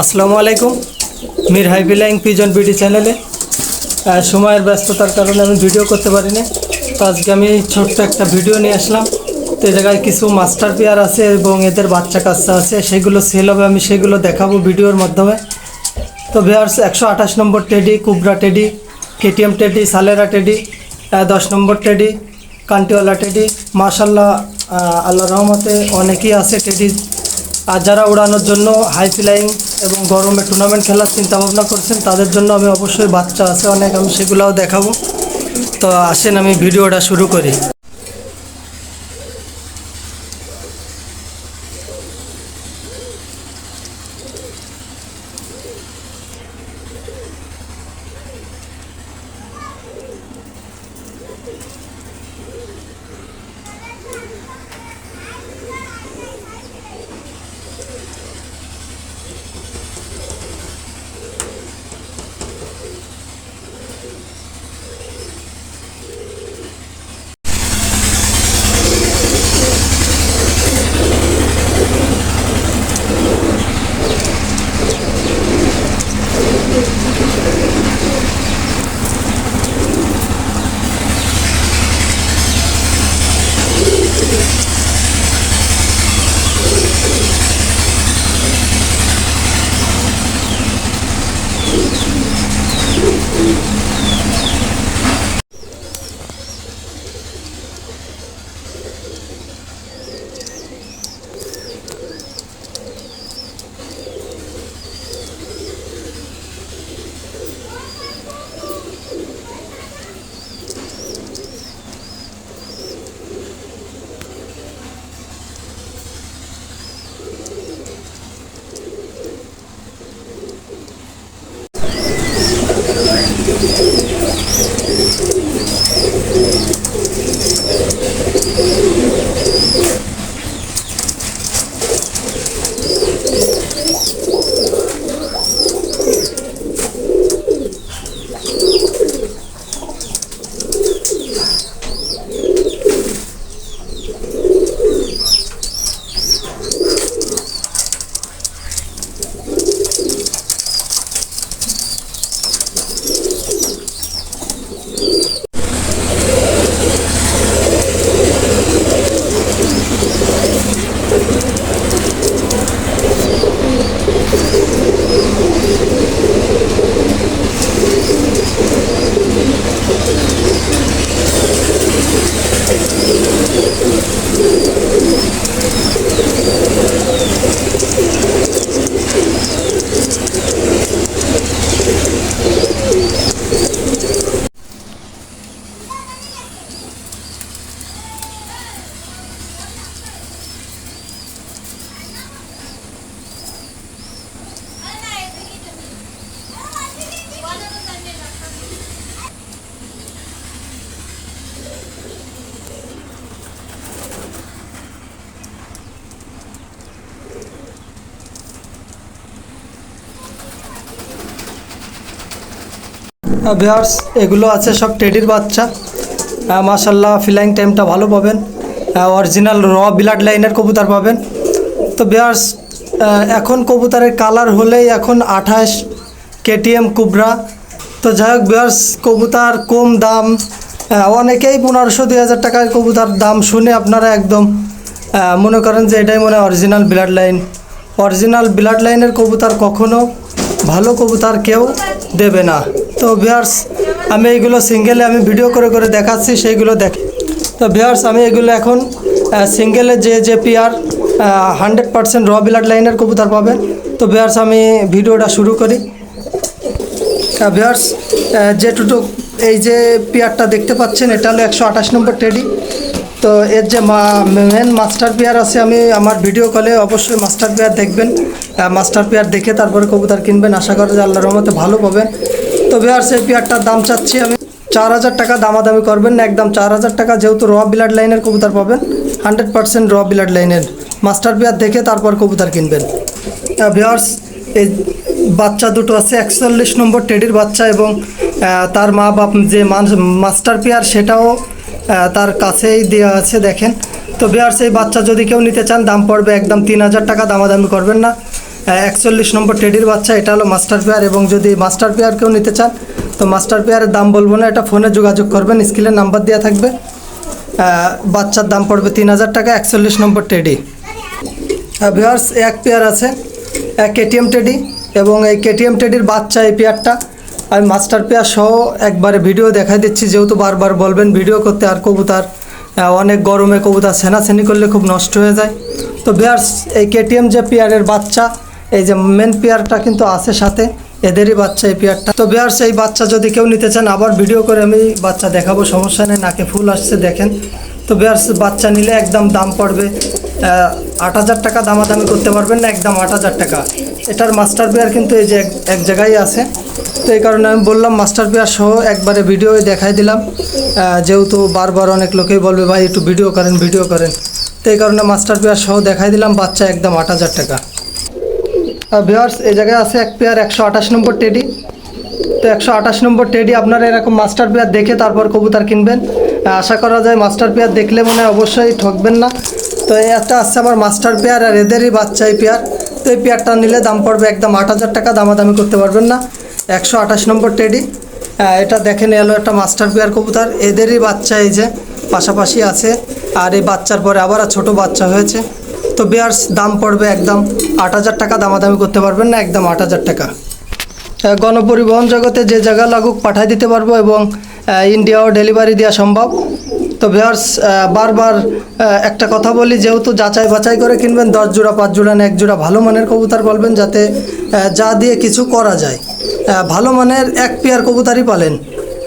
আসসালামু আলাইকুম। Mir হাইবিলাইং pigeon BD চ্যানেলে। সময়ের ব্যস্ততার কারণে আমি ভিডিও করতে পারিনি। তো আজকে আমি ছোট্ট একটা ভিডিও নিয়ে আসলাম। তো এই জায়গায় কিছু মাস্টার পেয়ার আছে এবং এদের বাচ্চা কাচ্চা আছে। সেগুলো সেল হবে, আমি সেগুলো দেখাবো ভিডিওর মাধ্যমে। তো ভিয়ার্স একশো আঠাশ নম্বর টেডি, কুবরা টেডি, কেটিএম টেডি, সালেরা টেডি দশ নম্বর টেডি, কান্টিওয়ালা টেডি মাশাল্লাহ আল্লাহ রহমতে অনেকেই আছে টেডি। আর যারা উড়ানোর জন্য হাই ফ্লাইং এবং গরমে টুর্নামেন্ট খেলার চিন্তা ভাবনা করছেন, তাদের জন্য আমি অবশ্যই বাচ্চা আছে অনেক, আমি সেগুলোও দেখাবো। তো আসেন, আমি ভিডিওটা শুরু করি। ভিয়ার্স এগুলো আছে সব টেডির বাচ্চা। মাশাল্লাহ ফিলাইং টাইমটা ভালো পাবেন। অরিজিনাল র ব্লাড লাইনের কবুতর পাবেন। তো ভিয়ার্স এখন কবুতরের কালার হলেই এখন আঠাশ কেটিএম কুবরা। তো যাই হোক ভিয়ার্স কবুতর কম দাম অনেকেই পনেরোশো, দুই হাজার টাকার কবুতর দাম শুনে আপনারা একদম মনে করেন যে এটাই মনে হয় original blood line original blood লাইনের কবুতর কখনো ভালো কবুতর কেউ দেবে না। তো ভিয়ার্স আমি এইগুলো সিঙ্গেলে আমি ভিডিও করে করে দেখাচ্ছি, সেইগুলো দেখ। তো ভিয়ার্স আমি এগুলো এখন সিঙ্গেলে যে যে পিয়ার হান্ড্রেড পার্সেন্ট র ব্লাড লাইনের কবুতর পাবেন। তো ভিয়ার্স আমি ভিডিওটা শুরু করি। ভিয়ার্স যেটুকু এই যে পেয়ারটা দেখতে পাচ্ছেন, এটা হলো একশো আঠাশ নম্বর টেডি তো এর যে মেন মাস্টার পেয়ার আছে, আমি আমার ভিডিও কলে অবশ্যই মাস্টার পেয়ার দেখবেন। মাস্টার পেয়ার দেখে তারপরে কবুতর কিনবেন। আশা করি যে আল্লাহর রহমতে ভালো পাবেন। তো ভিয়ার্স এই পেয়ারটার দাম চাচ্ছি আমি। চার হাজার টাকা দামাদামি করবেন না, একদম চার হাজার টাকা যেহেতু র ব্লাড লাইনের কবুতর পাবেন হান্ড্রেড পার্সেন্ট র ব্লাড লাইনের মাস্টার পেয়ার দেখে তারপর কবুতর কিনবেন। ভিওর্স এই বাচ্চা দুটো আছে, একচল্লিশ নম্বর টেডির বাচ্চা এবং তার মা বাপ যে মাস্টার পেয়ার সেটাও তার কাছেই দেওয়া আছে দেখেন। তো বিয়ার্স এই বাচ্চা যদি কেউ নিতে চান, দাম পড়বে একদম তিন হাজার টাকা, দামাদামি করবেন না। একচল্লিশ নম্বর টেডির বাচ্চা, এটা হলো মাস্টার পেয়ার এবং যদি মাস্টার পেয়ার কেউ নিতে চান, তো মাস্টার পেয়ারের দাম বলব না, এটা ফোনে যোগাযোগ করবেন স্ক্রিনের নাম্বার দেওয়া থাকবে। বাচ্চার দাম পড়বে তিন হাজার টাকা, একচল্লিশ নম্বর টেডি। ভিওয়ার্স এক পেয়ার আছে, এক কেটিএম টেডি এবং এই কেটিএম টেডির বাচ্চা, এই পেয়ারটা আমি মাস্টার পেয়ার সহ একবারে ভিডিও দেখাই দিচ্ছি, যেহেতু বারবার বলবেন ভিডিও করতে, আর কবুতার অনেক গরমে কবুতার সেনাসেনি করলে খুব নষ্ট হয়ে যায়। তো ভিওয়ার্স এই কেটিএম যে পেয়ারের বাচ্চা এই যে মেন পেয়ারটা কিন্তু আছে সাথে, এদেরই বাচ্চা এই পেয়ারটা তো ভিওয়ার্স এই বাচ্চা যদি কেউ নিতে চান, আবার ভিডিও করে আমি বাচ্চা দেখাবো, সমস্যা নেই, নাকে ফুল আসছে, দেখেন। তো ভিওয়ার্স বাচ্চা নিলে একদম দাম পড়বে আট হাজার টাকা দামাদামি করতে পারবেন না, একদম আট হাজার টাকা। এটার মাস্টার পেয়ার কিন্তু এই যে এক- এক জায়গায় আছে। তো এই কারণে আমি বললাম মাস্টার পেয়ার সহ একবারে ভিডিও দেখাই দিলাম। যেহেতু বারবার অনেক লোকেই বলবে, ভাই, একটু ভিডিও করেন ভিডিও করেন। তো এই কারণে মাস্টার পেয়ার সহ দেখাই দিলাম, বাচ্চা একদম আট হাজার টাকা। ভিওয়ার্স এই জায়গায় আছে এক পেয়ার একশো আঠাশ নম্বর টেডি তো একশো আঠাশ নম্বর টেডি আপনারা এরকম মাস্টার পেয়ার দেখে তারপর কবুতর কিনবেন। আশা করা যায় মাস্টার পেয়ার দেখলে মনে অবশ্যই ঠকবেন না। তো এই একটা আসছে আমার মাস্টার পেয়ার আর এদেরই বাচ্চা এই পেয়ার তো এই পেয়ারটা নিলে দাম পড়বে একদম আট হাজার টাকা, দামাদামি করতে পারবেন না। একশো আঠাশ নম্বর টেডি এটা দেখেন, এলো একটা মাস্টার পেয়ার কবুতর। এদেরই বাচ্চা এই যে, পাশাপাশি আছে। আর এই বাচ্চার পরে আবার ছোট বাচ্চা হয়েছে। তো বেয়ার্স, দাম পড়বে একদম আট হাজার টাকা, দামাদামি করতে পারবেন না, একদম আট হাজার টাকা। গণপরিবহন জগতে যে জায়গা লাগুক পাঠাই দিতে পারব এবং ইন্ডিয়াও ডেলিভারি দেওয়া সম্ভব। তো ভিওর্স বারবার একটা কথা বলি, যেহেতু যাচাই বাছাই করে কিনবেন, দশ জোড়া, পাঁচ জোড়া না, এক জোড়া ভালো মানের কবুতর বলবেন যাতে যা দিয়ে কিছু করা যায়। ভালো মানের এক পেয়ার কবুতরই পালেন।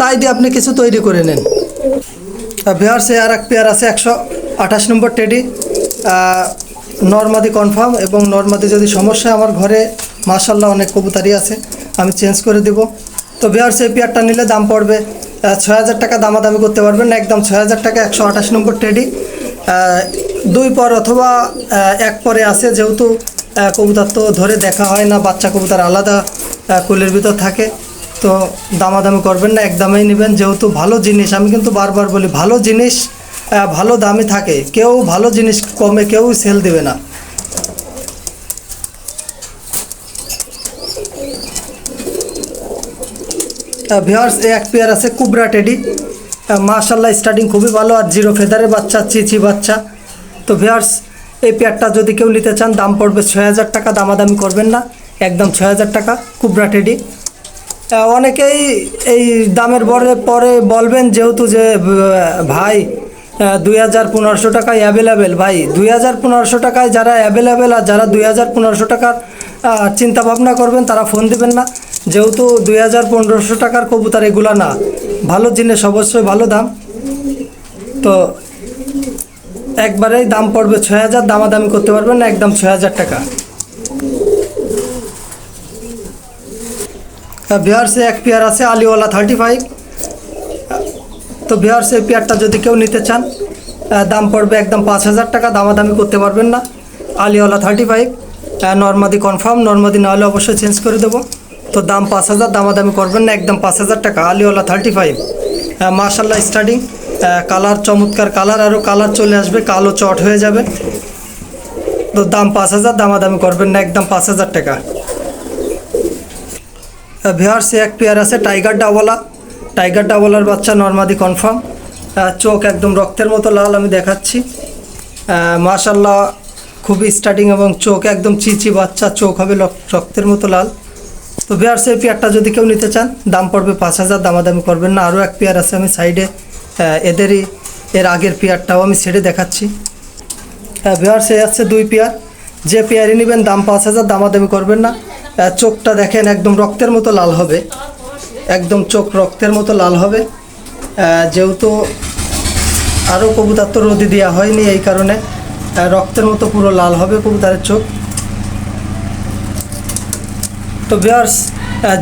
তাই দিয়ে আপনি কিছু তৈরি করে নেন। ভিওর্সে আর এক পেয়ার আছে একশো আঠাশ নম্বর টেডি। নর্মাদি কনফার্ম এবং নর্মাদি যদি সমস্যা আমার ঘরে মার্শাল্লাহ অনেক কবুতারি আছে, আমি চেঞ্জ করে দেব। তো ভিওর্স এই পেয়ারটা নিলে দাম পড়বে ছয় হাজার টাকা দামাদামি করতে পারবেন না একদম ছয় হাজার টাকা, একশো আঠাশ নম্বর টেডি দুই পর অথবা এক পরে আছে, যেহেতু কবুতার তো ধরে দেখা হয় না, বাচ্চা কবুতর আলাদা কুলের ভিতর থাকে, তো দামাদামি করবেন না, একদমই নেবেন। যেহেতু ভালো জিনিস, আমি কিন্তু বারবার বলি, ভালো জিনিস ভালো দামে থাকে। কেউ ভালো জিনিস কমে, কেউ সেল দেবে না। ভিওয়ার্স এক পেয়ার আছে কুবরা টেডি মাশাল্লাহ স্টার্টিং খুবই ভালো, আর জিরো ফেদারের বাচ্চা, চিচি বাচ্চা। তো ভিওয়ার্স এই পেয়ারটা যদি কেউ নিতে চান, দাম পড়বে ছয় হাজার টাকা, দামাদামি করবেন না। একদম ছয় হাজার টাকা কুবরা টেডি অনেকেই এই দামের পরে পরে বলবেন যেহেতু যে ভাই দুই হাজার পনেরোশো টাকায় অ্যাভেলেবেল ভাই দুই হাজার পনেরোশো টাকায় যারা অ্যাভেলেবেল আর যারা দুই হাজার পনেরোশো টাকার আহ, চিন্তা ভাবনা করবেন তারা ফোন দিবেন না। যেহেতু দুই হাজার পনেরোশো টাকার কবুতর এগুলো না। ভালো জিনিস অবশ্যই ভালো দাম। তো একবারেই দাম পড়বে ছয় হাজার দামাদামি করতে পারবেন না একদম ছয় হাজার টাকা। বিহারসে এক পেয়ার আছে আলিওয়ালা থার্টি ফাইভ তো বিহারসে পেয়ারটা যদি কেউ নিতে চান দাম পড়বে একদম পাঁচ হাজার টাকা, দামাদামি করতে পারবেন না। আলিওয়ালা থার্টি ফাইভ নর্মাদি কনফার্ম নর্মাদি না হলে অবশ্যই চেঞ্জ করে দেবো। তো দাম পাঁচ হাজার, দামাদামি করবেন না, একদম পাঁচ হাজার টাকা, আলিওয়ালা থার্টি ফাইভ মার্শাল্লাহ স্টার্টিং কালার চমৎকার কালার আরও কালার চলে আসবে, কালো চট হয়ে যাবে। তো দাম পাঁচ হাজার, দামাদামি করবেন না, একদম পাঁচ হাজার টাকা। ভিওয়ার্স এক পেয়ার আছে টাইগার ডাওয়ালা টাইগার ডাবলার বাচ্চা নর্মাদি কনফার্ম চোখ একদম রক্তের মতো লাল আমি দেখাচ্ছি। মাশাল্লাহ খুবই স্টার্টিং এবং চোখ একদম চিচি বাচ্চা, চোখ হবে রক্তের মতো লাল। তো ভিওয়ার্স এই পেয়ারটা যদি কেউ নিতে চান, দাম পড়বে পাঁচ হাজার, দামাদামি করবেন না। আরও এক পেয়ার আছে আমি সাইডে এদেরই, এর আগের পেয়ারটাও আমি ছেড়ে দেখাচ্ছি। হ্যাঁ ভিওয়ার্স এই আছে দুই পেয়ার যে পেয়ারই নেবেন, দাম পাঁচ হাজার, দামাদামি করবেন না। চোখটা দেখেন একদম রক্তের মতো লাল হবে। একদম চোখ রক্তের মতো লাল হবে। যেহেতু আরও কবুতর তো রোদি দেওয়া হয়নি এই কারণে রক্তের মতো পুরো লাল হবে কবুতারের চোখ। তো ভিওয়ার্স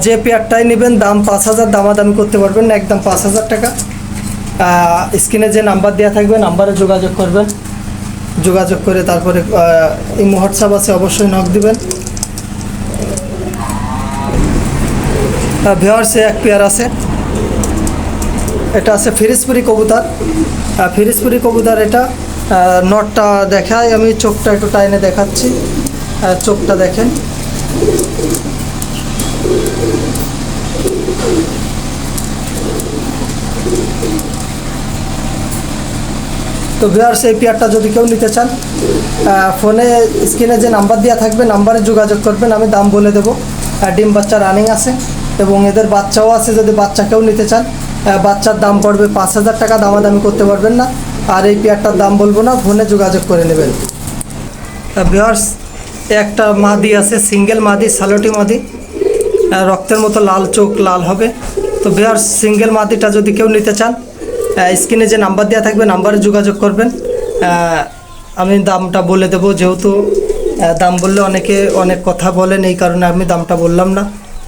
যে পেয়ারটাই নেবেন, দাম পাঁচ হাজার দামাদামি করতে পারবেন না, একদম পাঁচ হাজার টাকা। স্ক্রিনে যে নাম্বার দেওয়া থাকবে, নাম্বারে যোগাযোগ করবেন। যোগাযোগ করে তারপরে এই হোয়াটসঅ্যাপ আছে, অবশ্যই নক দিবেন। ভিওয়ার্সে এক পেয়ার আছে। এটা আছে ফিরিসপুরি কবুতর। আহ, ফিরিসপুরি কবুতর এটা নটটা দেখায় আমি চোখটা একটু টাইনে দেখাচ্ছি। চোখটা দেখেন। তো ভিউয়ার্স এই পেয়ারটা যদি কেউ নিতে চান ফোনে স্ক্রিনে যে নাম্বার দেওয়া থাকবে নাম্বারে যোগাযোগ করবেন আমি দাম বলে দেবো। ডিম বাচ্চা রানিং আছে। এবং এদের বাচ্চাও আছে, যদি বাচ্চাকেও নিতে চান বাচ্চার দাম পড়বে পাঁচ হাজার টাকা, দামাদামি করতে পারবেন না। আর এই পেয়ারটার দাম বলব না, ফোনে যোগাযোগ করে নেবেন। ভিউয়ার্স একটা মাদি আছে সিঙ্গেল মাদি, সালোটি মাদি। রক্তের মতো লাল চোখ, লাল হবে। তো ভিউয়ার্স সিঙ্গেল মাদিটা যদি কেউ নিতে চান স্ক্রিনে যে নাম্বার দেওয়া থাকবে, নাম্বারে যোগাযোগ করবেন। আমি দামটা বলে দেবো, যেহেতু দাম বললে অনেকে অনেক কথা বলেন, এই কারণে আমি দামটা বললাম না।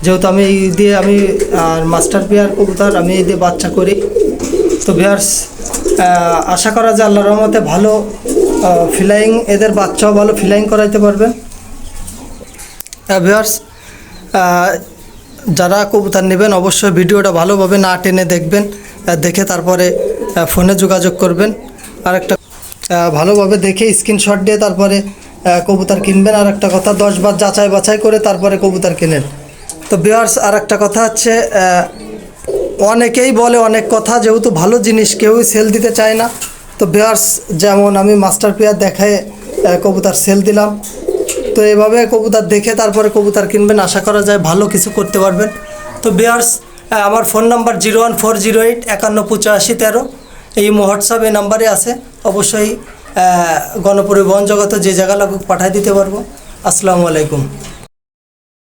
যেহেতু আমি এই দিয়ে আমি, আর মাস্টার পেয়ার কবুতর আমি এই দিয়ে বাচ্চা করি। তো ভিউয়ার্স আশা করা যায় আল্লাহর রহমতে ভালো ফিলাইং এদের বাচ্চাও ভালো ফিলাইং করাইতে পারবেন ভিউয়ার্স যারা কবুতর নেবেন অবশ্যই ভিডিওটা ভালোভাবে না টেনে দেখবেন দেখে তারপরে ফোনে যোগাযোগ করবেন। আর একটা ভালোভাবে দেখে স্ক্রিনশট দিয়ে তারপরে কবুতর কিনবেন। আর একটা কথা, দশ বার যাচাই বাছাই করে তারপরে কবুতর কিনেন। তো ভিউয়ার্স আর একটা কথা হচ্ছে অনেকেই বলে অনেক কথা, যেহেতু ভালো জিনিস, কেউই সেল দিতে চায় না। তো বেয়ার্স যেমন আমি মাস্টার পেয়ার দেখায় কবুতর সেল দিলাম। তো এভাবে কবুতর দেখে তারপরে কবুতার কিনবেন, আশা করা যায় ভালো কিছু করতে পারবেন। তো বেয়ার্স আমার phone number zero one four zero eight একান্ন, পঁচাশি, তেরো। এই হোয়াটসঅ্যাপ এই নাম্বারে আছে। অবশ্যই গণপরিবহন জগতে যে জায়গা লাগুক, পাঠিয়ে দিতে পারব। আসসালামু আলাইকুম।